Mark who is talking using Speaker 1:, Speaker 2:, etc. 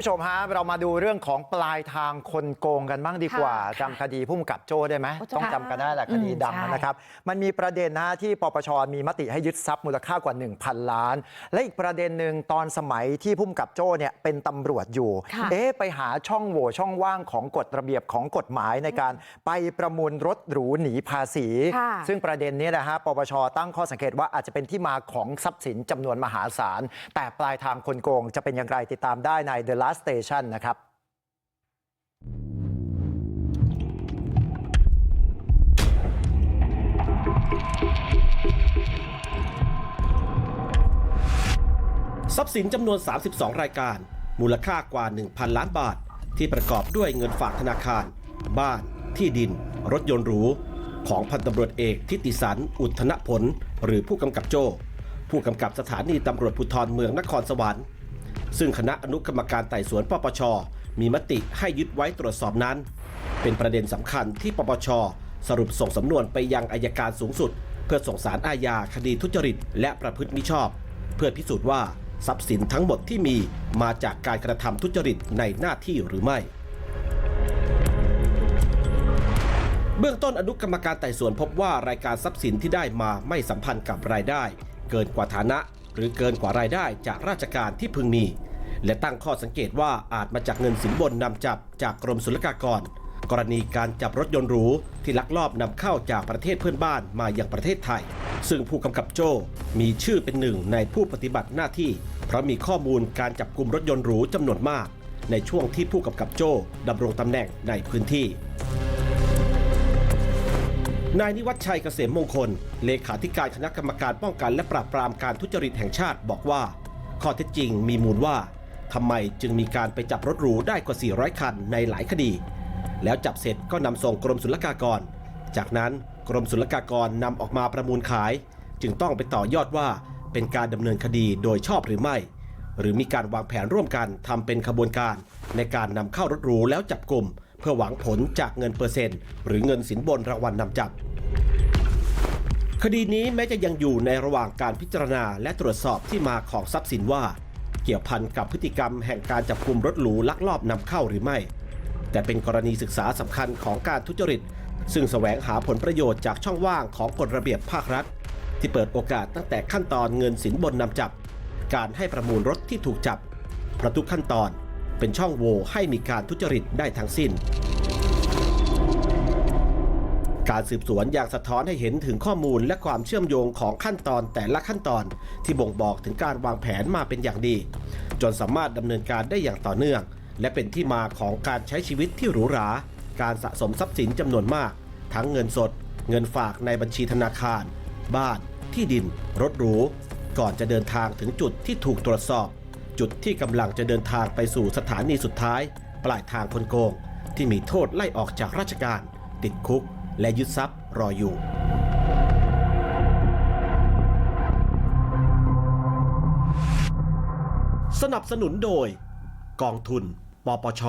Speaker 1: ผู้ชมฮะเรามาดูเรื่องของปลายทางคนโกงกันบ้างดีกว่า
Speaker 2: ค่ะ
Speaker 1: จำคดีพุ่มกับโจ้ได้ไหม
Speaker 2: โอ้
Speaker 1: ต้อง
Speaker 2: ค่ะ
Speaker 1: จำกันได้แหละคดี
Speaker 2: อืม
Speaker 1: ดัง
Speaker 2: ใช่
Speaker 1: นะครับมันมีประเด็นนะที่ปปชมีมติให้ยึดทรัพย์มูลค่ากว่า 1,000 ล้าน และอีกประเด็นหนึ่งตอนสมัยที่พุ่มกับโจ้เนี่ยเป็นตำรวจอยู่
Speaker 2: ค่ะ
Speaker 1: เอ๊ะไปหาช่องโหว่ช่องว่างของกฎระเบียบของกฎหมายในการไปประมูลรถหรูหนีภาษี
Speaker 2: ค่ะ
Speaker 1: ซึ่งประเด็นนี้นะฮะปปชตั้งข้อสังเกตว่าอาจจะเป็นที่มาของทรัพย์สินจำนวนมหาศาลแต่ปลายทางคนโกงจะเป็นอย่างไรติดตามได้ใน The Last Station นะครับ
Speaker 3: ทรัพย์สินจำนวน 32 รายการ มูลค่ากว่า 1,000 ล้านบาท ที่ประกอบด้วยเงินฝากธนาคาร บ้าน ที่ดิน รถยนต์หรู ของพันตำรวจเอกทิติสัน อุทธนผล หรือผู้กำกับโจ้ ผู้กำกับสถานีตำรวจภูธรเมืองนครสวรรค์ ซึ่งคณะอนุกรรมการไต่สวนปปช มีมติให้ยึดไว้ตรวจสอบนั้น เป็นประเด็นสำคัญที่ปปช สรุปส่งสำนวนไปยังอายการสูงสุด เพื่อส่งสารอาญาคดีทุจริต และประพฤติมิชอบ เพื่อพิสูจน์ว่าทรัพย์สินทั้งหมดที่มีมาจากการกระทำทุจริตในหน้าที่หรือไม่ เบื้องต้นอนุกรรมการไต่สวนพบว่ารายการทรัพย์สินที่ได้มาไม่สัมพันธ์กับรายได้ เกินกว่าฐานะ รือเกินกว่ารายได้จากราชการที่พึงมี และตั้งข้อสังเกตว่าอาจมาจากเงินสินบนนำจับจากกรมศุลกากร กรณีการจับรถยนต์หรูที่ลักลอบนำเข้าจากประเทศเพื่อนบ้านมาอย่างประเทศไทย ซึ่งผู้กำกับโจ้มีชื่อเป็นหนึ่งในผู้ปฏิบัติหน้าที่ เพราะมีข้อมูลการจับกลุ่มรถยนต์หรูจำนวนมาก ในช่วงที่ผู้กำกับโจ้ดำรงตำแหน่งในพื้นที่ นายนิวัฒชัยเกษมมงคล เลขาธิการคณะกรรมการป้องกันและปราบปรามการทุจริตแห่งชาติบอกว่า ข้อเท็จจริงมีมูลว่าทำไมจึงมีการไปจับรถหรูได้กว่า 400 คันในหลายคดี แล้วจับเสร็จก็นำส่งกรมศุลกากร จากนั้นกรมศุลกากรนำออกมาประมูลขาย จึงต้องไปต่อยอดว่าเป็นการดำเนินคดีโดยชอบหรือไม่ หรือมีการวางแผนร่วมกันทำเป็นขบวนการ ในการนำเข้ารถหรูแล้วจับกลุ่ม เพื่อหวังผลจากเงินเปอร์เซ็นต์ หรือเงินสินบนรางวัลนำจับ คดีนี้แม้จะยังอยู่ในระหว่างการพิจารณาและตรวจสอบที่มาของทรัพย์สินว่า เกี่ยวพันกับพฤติกรรมแห่งการจับกลุ่มรถหรูลักลอบนำเข้าหรือไม่ แต่เป็นกรณีศึกษาสำคัญของการทุจริต ซึ่งแสวงหาผลประโยชน์จากช่องว่างของกฎระเบียบภาครัฐ ที่เปิดโอกาสตั้งแต่ขั้นตอนเงินสินบนนำจับ การให้ประมูลรถที่ถูกจับเพราะทุกขั้นตอน เป็นช่องโหว่ให้มีการทุจริตได้ทั้งสิ้น การสืบสวนอยังสะท้อนให้เห็นถึงข้อมูลและความเชื่อมโยงของขั้นตอนแต่ละขั้นตอนที่บ่งบอกถึงการวางแผนมาเป็นอย่างดี จนสามารถดำเนินการได้อย่างต่อเนื่อง และเป็นที่มาของการใช้ชีวิตที่หรูหรา การสะสมทรัพย์สินจำนวนมาก ทั้งเงินสด เงินฝากในบัญชีธนาคาร บ้าน ที่ดิน รถหรู ก่อนจะเดินทางถึงจุดที่ถูกตรวจสอบ จุดที่กำลังจะเดินทางไปสู่สถานีสุดท้าย ปลายทางคนโกง ที่มีโทษไล่ออกจากราชการ ติดคุก และยึดทรัพย์รออยู่สนับสนุนโดย กองทุน ปปช